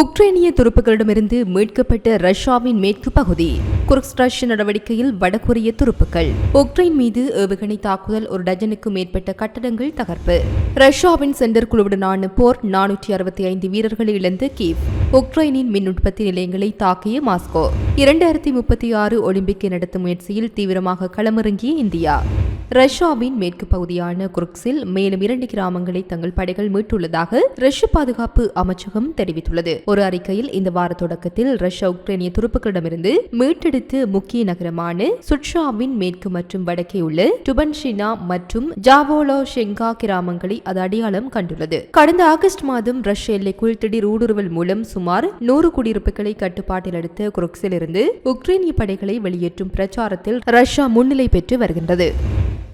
உக்ரைனிய துருப்புகளிடமிருந்து மீட்கப்பட்ட ரஷ்யாவின் மேற்கு பகுதி குர்க்ஸ் ரஷ்ய நடவடிக்கையில் வடகொரிய துருப்புக்கள். உக்ரைன் மீது ஏவுகணை தாக்குதல் ஒரு டஜனுக்கும் மேற்பட்ட கட்டடங்கள் தகர்ப்பு. ரஷ்யாவின் சென்டர் குழுவுடனான போர் நானூற்றி அறுபத்தி ஐந்து வீரர்களை இழந்த கீவ். உக்ரைனின் மின் உற்பத்தி நிலையங்களை தாக்கிய மாஸ்கோ. இரண்டாயிரத்தி முப்பத்தி ஆறு ஒலிம்பிக்கை நடத்தும் முயற்சியில் தீவிரமாக களமிறங்கிய இந்தியா. ரஷ்யாவின் மேற்கு பகுதியான குருக்ஸில் மேலும் இரண்டு கிராமங்களை தங்கள் படைகள் மீட்டுள்ளதாக ரஷ்ய பாதுகாப்பு அமைச்சகம் தெரிவித்துள்ளது. ஒரு அறிக்கையில் இந்த வார தொடக்கத்தில் ரஷ்யா உக்ரைனிய துருப்புகளிடமிருந்து மீட்டெடுத்து முக்கிய நகரமான சுட்ஷாவின் மேற்கு மற்றும் வடக்கே உள்ள டுபன்ஷினா மற்றும் ஜாவோலோ ஷெங்கா கிராமங்களை அது அடையாளம் கண்டுள்ளது. கடந்த ஆகஸ்ட் மாதம் ரஷ்ய எல்லைக்குள் திடீர் ஊடுருவல் மூலம் சுமார் நூறு குடியிருப்புகளை கட்டுப்பாட்டில் எடுத்த குருக்ஸில் இருந்து உக்ரைனிய படைகளை வெளியேற்றும் பிரச்சாரத்தில் ரஷ்யா முன்னிலை பெற்று வருகின்றது.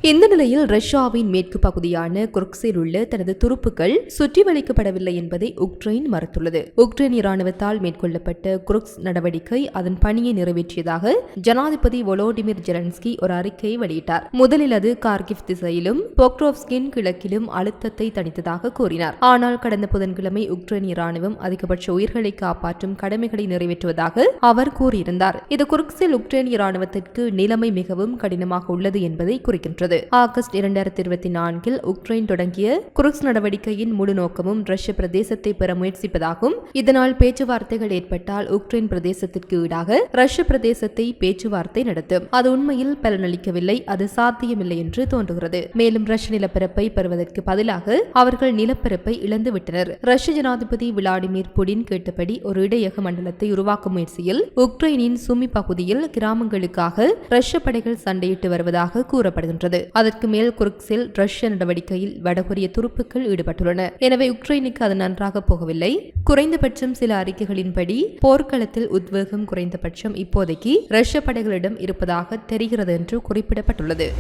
இந்த நிலையில் ரஷ்யாவின் மேற்கு பகுதியான குர்க்ஸில் உள்ள தனது துருப்புகள் சுற்றி வளைக்கப்படவில்லை என்பதை உக்ரைன் மறுத்துள்ளது. உக்ரைன் இராணுவத்தால் மேற்கொள்ளப்பட்ட குருக்ஸ் நடவடிக்கை அதன் பணியை நிறைவேற்றியதாக ஜனாதிபதி ஒலோடிமிர் ஜெலன்ஸ்கி ஒரு அறிக்கையை வெளியிட்டார். முதலில் அது கார்கிஃப் திசையிலும் போக்ரோவ்ஸ்கின் கிழக்கிலும் அழுத்தத்தை தணித்ததாக கூறினார். ஆனால் கடந்த புதன்கிழமை உக்ரைன் இராணுவம் அதிகபட்ச உயிர்களை காப்பாற்றும் கடமைகளை நிறைவேற்றுவதாக அவர் கூறியிருந்தார். இது குர்க்ஸில் உக்ரைன் இராணுவத்திற்கு நிலைமை மிகவும் கடினமாக உள்ளது என்பதை குறிக்கின்றது. ஆகஸ்ட் இரண்டாயிரத்தி இருபத்தி நான்கில் உக்ரைன் தொடங்கிய குருக்ஸ் நடவடிக்கையின் முழு நோக்கமும் ரஷ்ய பிரதேசத்தை பெற முயற்சிப்பதாகும். இதனால் பேச்சுவார்த்தைகள் ஏற்பட்டால் உக்ரைன் பிரதேசத்திற்கு ஈடாக ரஷ்ய பிரதேசத்தை பேச்சுவார்த்தை நடத்தும். அது உண்மையில் பலனளிக்கவில்லை அது சாத்தியமில்லை என்று தோன்றுகிறது. மேலும் ரஷ்ய நிலப்பரப்பை பெறுவதற்கு பதிலாக அவர்கள் நிலப்பரப்பை இழந்து விட்டனர் ரஷ்ய ஜனாதிபதி விளாடிமிர் புடின் கேட்டபடி ஒரு இடையக மண்டலத்தை உருவாக்கும் முயற்சியில் உக்ரைனின் சுமி பகுதியில் கிராமங்களுக்காக ரஷ்ய படைகள் சண்டையிட்டு வருவதாக கூறப்படுகின்றது. அதற்கு மேல் குருக்ஸில் ரஷ்ய நடவடிக்கையில் வடகொரிய துருப்புக்கள் ஈடுபட்டுள்ளன. எனவே உக்ரைனுக்கு அது நன்றாக போகவில்லை. குறைந்தபட்சம் சில அறிக்கைகளின்படி போர்க்களத்தில் உத்வேகம் குறைந்தபட்சம் இப்போதைக்கு ரஷ்ய படைகளிடம் இருப்பதாக தெரிகிறது என்று குறிப்பிடப்பட்டுள்ளது.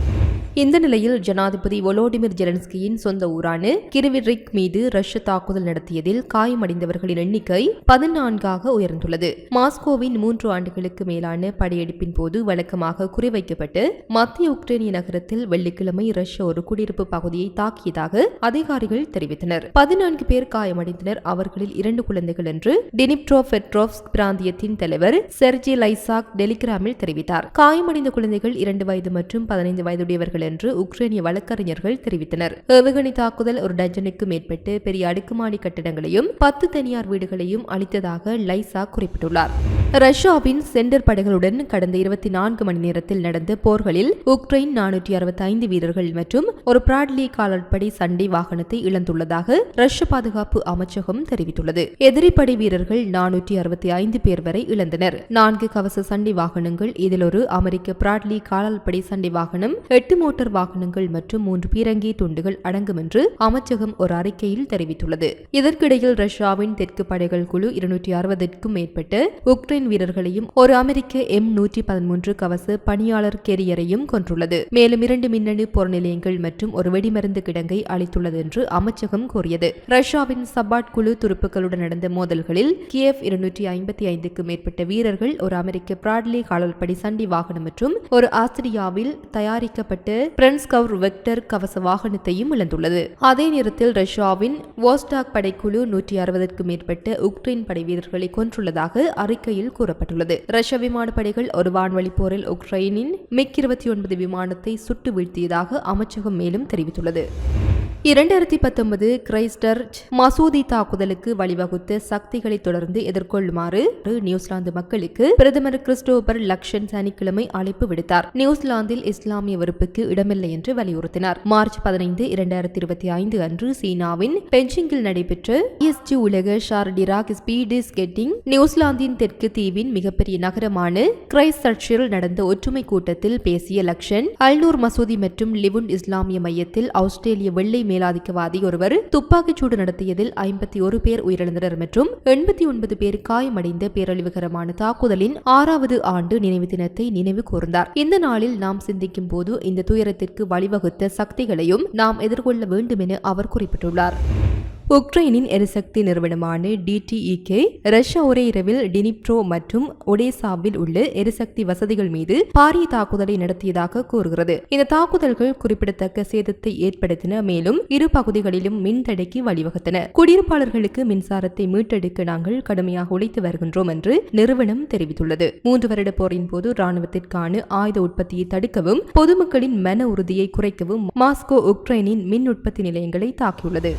இந்த நிலையில் ஜனாதிபதி ஒலோடிமிர் ஜெலன்ஸ்கியின் சொந்த ஊரான கிரிவிரிக் மீது ரஷ்ய தாக்குதல் நடத்தியதில் காயமடைந்தவர்களின் எண்ணிக்கை பதினான்காக உயர்ந்துள்ளது. மாஸ்கோவின் மூன்று ஆண்டுகளுக்கு மேலான படையெடுப்பின் போது வழக்கமாக குறிவைக்கப்பட்டு மத்திய உக்ரைனிய நகரத்தில் வெள்ளிக்கிழமை ரஷ்ய ஒரு குடியிருப்பு பகுதியை தாக்கியதாக அதிகாரிகள் தெரிவித்தனர். பதினான்கு பேர் காயமடைந்தனர். அவர்களில் இரண்டு குழந்தைகள் என்று டினிப்ட்ரோ பெட்ரோவ்ஸ்க் பிராந்தியத்தின் தலைவர் செர்ஜி லைசாக் டெலிகிராமில் தெரிவித்தார். காயமடைந்த குழந்தைகள் இரண்டு வயது மற்றும் பதினைந்து வயதுடையவர்கள் என்று உக்ரைனிய வழக்கறிஞர்கள் தெரிவித்தனர். ஏவுகணை தாக்குதல் ஒரு டஜனுக்கு மேற்பட்டு பெரிய அடுக்குமாடி கட்டிடங்களையும் பத்து தனியார் வீடுகளையும் அளித்ததாக லைசா குறிப்பிட்டுள்ளார். ரஷ்யாவின் சென்டர் படைகளுடன் கடந்த இருபத்தி நான்கு மணி நேரத்தில் நடந்த போர்களில் உக்ரைன் நானூற்றி அறுபத்தி ஐந்து வீரர்கள் மற்றும் ஒரு பிராட்லி காலாட்படை சண்டை வாகனத்தை இழந்துள்ளதாக ரஷ்ய பாதுகாப்பு அமைச்சகம் தெரிவித்துள்ளது. எதிரிப்படை வீரர்கள் நானூற்றி அறுபத்தி ஐந்து பேர் வரை இழந்தனர். நான்கு கவச சண்டை வாகனங்கள் இதில் ஒரு அமெரிக்க பிராட்லி காலாட்படை சண்டை வாகனம் எட்டு மோட்டார் வாகனங்கள் மற்றும் மூன்று பீரங்கி துண்டுகள் அடங்கும் என்று அமைச்சகம் ஒரு அறிக்கையில் தெரிவித்துள்ளது. இதற்கிடையில் ரஷ்யாவின் தெற்கு படைகள் குழு இருநூற்றி அறுபதுக்கும் மேற்பட்ட உக்ரைன் வீரர்களையும் ஒரு அமெரிக்க எம் நூற்றி பதிமூன்று கவச பணியாளர் கெரியரையும் கொன்றுள்ளது. மேலும் இரண்டு மின்னணு போர் நிலையங்கள் மற்றும் ஒரு வெடிமருந்து கிடங்கை அளித்துள்ளது என்று அமைச்சகம் கூறியது. ரஷ்யாவின் சபாட் குழு துருப்புகளுடன் நடந்த மோதல்களில் கியேவ் இருநூற்றி ஐம்பத்தி ஐந்துக்கு மேற்பட்ட வீரர்கள் ஒரு அமெரிக்க பிராட்லி காலல்படி சண்டி வாகனம் மற்றும் ஒரு ஆஸ்திரியாவில் தயாரிக்கப்பட்ட பிரென்ஸ்கவர் வெக்டர் கவச வாகனத்தையும் இழந்துள்ளது. அதே நேரத்தில் ரஷ்யாவின் வோஸ்டாக் படைக்குழு நூற்றி அறுபதற்கு மேற்பட்ட உக்ரைன் படை வீரர்களை கொன்றுள்ளதாக அறிக்கையில் கூறப்பட்டுள்ளது. ரஷ்ய விமானப்படைகள் ஒரு வான்வழி போரில் உக்ரைனின் மிக் இருபத்தி ஒன்பது விமானத்தை சுட்டு வீழ்த்தியதாக அமைச்சகம் மேலும் தெரிவித்துள்ளது. இரண்டாயிரத்தி பத்தொன்பது கிரைஸ்டர்ச் மசூதி தாக்குதலுக்கு வழிவகுத்த சக்திகளை தொடர்ந்து எதிர்கொள்ளுமாறு நியூசிலாந்து மக்களுக்கு பிரதமர் கிறிஸ்டோபர் லக்ஷன் சனிக்கிழமை அழைப்பு விடுத்தார். நியூசிலாந்தில் இஸ்லாமிய வெறுப்புக்கு இடமில்லை என்று வலியுறுத்தினார். மார்ச் பதினைந்து இரண்டாயிரத்தி இருபத்தி ஐந்து அன்று சீனாவின் பெஞ்சிங்கில் நடைபெற்ற இஎஸ்ஜி உலக ஷார்டிராக் ஸ்பீடு ஸ்கேட்டிங் நியூசிலாந்தின் தெற்கு தீவின் மிகப்பெரிய நகரமான கிரைஸ்டர்ச்சில் நடந்த ஒற்றுமை கூட்டத்தில் பேசிய லக்ஷன் அல்னூர் மசூதி மற்றும் லிவுன் இஸ்லாமிய மையத்தில் ஆஸ்திரேலிய வெள்ளை மேலாதிக்கவாதி ஒருவர் துப்பாக்கிச்சூடு நடத்தியதில் ஐம்பத்தி ஒரு பேர் உயிரிழந்தனர் மற்றும் எண்பத்தி ஒன்பது பேர் காயமடைந்த பேரழிவுகரமான தாக்குதலின் ஆறாவது ஆண்டு நினைவு தினத்தை நினைவு கூர்ந்தார். இந்த நாளில் நாம் சிந்திக்கும் போது இந்த துயரத்திற்கு வழிவகுத்த சக்திகளையும் நாம் எதிர்கொள்ள வேண்டும் என அவர் குறிப்பிட்டுள்ளார். உக்ரைனின் எரிசக்தி நிறுவனமான டிடிஇகே ரஷ்யா ஒரே இரவில் டினிப்ரோ மற்றும் ஒடேசாவில் உள்ள எரிசக்தி வசதிகள் மீது பாரிய தாக்குதலை நடத்தியதாக கூறுகிறது. இந்த தாக்குதல்கள் குறிப்பிடத்தக்க சேதத்தை ஏற்படுத்தின மேலும் இரு பகுதிகளிலும் மின்தடைக்கு வழிவகுத்தன. குடியிருப்பாளர்களுக்கு மின்சாரத்தை மீட்டெடுக்க நாங்கள் கடுமையாக உழைத்து வருகின்றோம் என்று நிறுவனம் தெரிவித்துள்ளது. மூன்று வருட போரின் போது ராணுவத்திற்கான ஆயுத உற்பத்தியை தடுக்கவும் பொதுமக்களின் மன உறுதியை குறைக்கவும் மாஸ்கோ உக்ரைனின் மின் உற்பத்தி நிலையங்களை தாக்கியுள்ளது.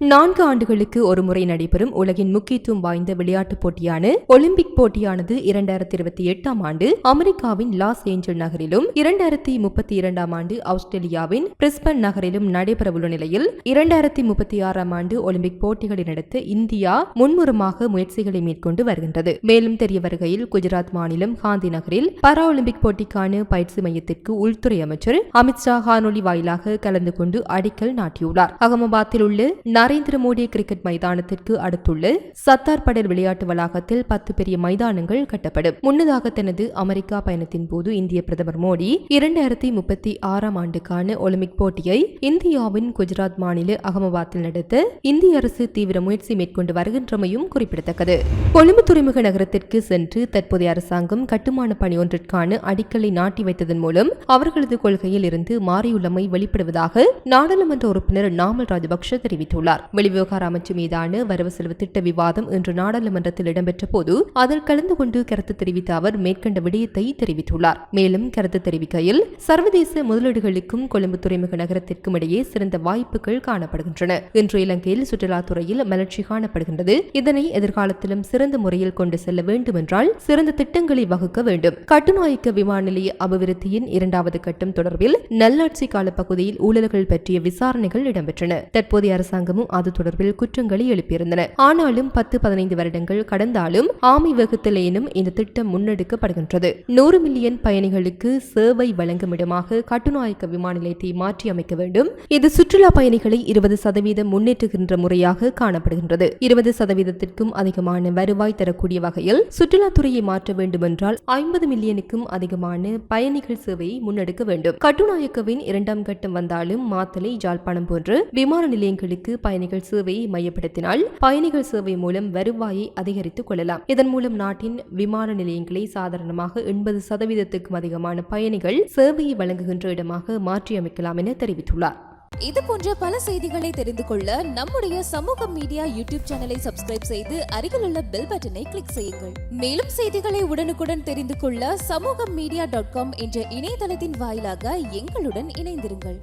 நான்கு ஆண்டுகளுக்கு ஒருமுறை நடைபெறும் உலகின் முக்கியத்துவம் வாய்ந்த விளையாட்டுப் போட்டியான ஒலிம்பிக் போட்டியானது இரண்டாயிரத்தி இருபத்தி எட்டாம் ஆண்டு அமெரிக்காவின் லாஸ் ஏஞ்சல் நகரிலும் இரண்டாயிரத்தி முப்பத்தி இரண்டாம் ஆண்டு ஆஸ்திரேலியாவின் பிரிஸ்பன் நகரிலும் நடைபெறவுள்ள நிலையில் இரண்டாயிரத்தி முப்பத்தி ஆறாம் ஆண்டு ஒலிம்பிக் போட்டிகளை நடத்த இந்தியா முன்முறமாக முயற்சிகளை மேற்கொண்டு வருகின்றது. மேலும் தெரிய வருகையில் குஜராத் மாநிலம் காந்தி நகரில் பாரா ஒலிம்பிக் போட்டிக்கான பயிற்சி மையத்திற்கு உள்துறை அமைச்சர் அமித்ஷா காணொலி வாயிலாக கலந்து கொண்டு அடிக்கல் நாட்டியுள்ளார். அகமதாபாத்தில் உள்ள நரேந்திர மோடி கிரிக்கெட் மைதானத்திற்கு அடுத்துள்ள சத்தார் படேல் விளையாட்டு வளாகத்தில் பத்து பெரிய மைதானங்கள் கட்டப்படும். முன்னதாக தனது அமெரிக்கா பயணத்தின் போது இந்திய பிரதமர் மோடி இரண்டாயிரத்தி முப்பத்தி ஆறாம் ஆண்டுக்கான ஒலிம்பிக் போட்டியை இந்தியாவின் குஜராத் மாநில அகமதாபாத்தில் நடத்த இந்திய அரசு தீவிர முயற்சி மேற்கொண்டு வருகின்றமையும் குறிப்பிடத்தக்கது. கொழும்பு துறைமுக நகரத்திற்கு சென்று தற்போதைய அரசாங்கம் கட்டுமான பணி ஒன்றிற்கான அடிக்கலை நாட்டி வைத்ததன் மூலம் அவர்களது கொள்கையில் இருந்து மாறியுள்ளமை வெளிப்படுவதாக நாடாளுமன்ற உறுப்பினர் நாமல் ராஜபக்ஷ தெரிவித்துள்ளார். வெளிவிவகார அமைச்சு மீதான வரவு செலவு திட்ட விவாதம் இன்று நாடாளுமன்றத்தில் இடம்பெற்ற போது அதில் கலந்து கொண்டு கருத்து தெரிவித்த அவர் மேற்கண்ட விடயத்தை தெரிவித்துள்ளார். மேலும் கருத்து தெரிவிக்கையில் சர்வதேச முதலீடுகளுக்கும் கொழும்பு துறைமுக நகரத்திற்கும் இடையே சிறந்த வாய்ப்புகள் காணப்படுகின்றன. இன்று இலங்கையில் சுற்றுலாத்துறையில் மலர்ச்சி காணப்படுகின்றது. இதனை எதிர்காலத்திலும் சிறந்த முறையில் கொண்டு செல்ல வேண்டும் என்றால் சிறந்த திட்டங்களை வகுக்க வேண்டும். கட்டுநாயக்க விமான நிலைய அபிவிருத்தியின் இரண்டாவது கட்டம் தொடர்பில் நல்லாட்சி கால பகுதியில் ஊழல்கள் பற்றிய விசாரணைகள் இடம்பெற்றன. தற்போதைய அரசாங்கமும் அது தொடர்பில் குற்றங்களை எழுப்பியிருந்தன. ஆனாலும் பத்து பதினைந்து வருடங்கள் கடந்தாலும் ஆமை வகுத்தலேனும் இந்த திட்டம் முன்னெடுக்கப்படுகின்றது. நூறு மில்லியன் பயணிகளுக்கு சேவை வழங்கும் இடமாக கட்டுநாயக்க விமான நிலையத்தை மாற்றி அமைக்க வேண்டும். இது சுற்றுலா பயணிகளை இருபது சதவீதம் முன்னேற்றுகின்ற முறையாக காணப்படுகின்றது. இருபது சதவீதத்திற்கும் அதிகமான வருவாய் தரக்கூடிய வகையில் சுற்றுலாத்துறையை மாற்ற வேண்டுமென்றால் ஐம்பது மில்லியனுக்கும் அதிகமான பயணிகள் சேவையை முன்னெடுக்க வேண்டும். கட்டுநாயக்கவின் இரண்டாம் கட்டம் வந்தாலும் மாத்தலை ஜாழ்ப்பாணம் போன்று விமான நிலையங்களுக்கு பயணிகள் சேவையை மையப்படுத்தினால் பயணிகள் சேவை மூலம் வருவாயை அதிகரித்துக் கொள்ளலாம். இதன் மூலம் நாட்டின் விமான நிலையங்களை சாதாரணமாக எண்பது சதவீதத்துக்கும் அதிகமான பயணிகள் சேவையை வழங்குகின்ற இடமாக மாற்றியமைக்கலாம் என தெரிவித்துள்ளார். இது போன்ற பல செய்திகளை தெரிந்து கொள்ள நம்முடைய சமூக மீடியா யூடியூப் சேனலை சப்ஸ்கிரைப் செய்து அருகில் உள்ள பெல் பட்டனை கிளிக் செய்யுங்கள். மேலும் செய்திகளை உடனுக்குடன் தெரிந்து கொள்ள சமூக மீடியா டாட் காம் என்ற இணையதளத்தின் வாயிலாக எங்களுடன் இணைந்திருங்கள்.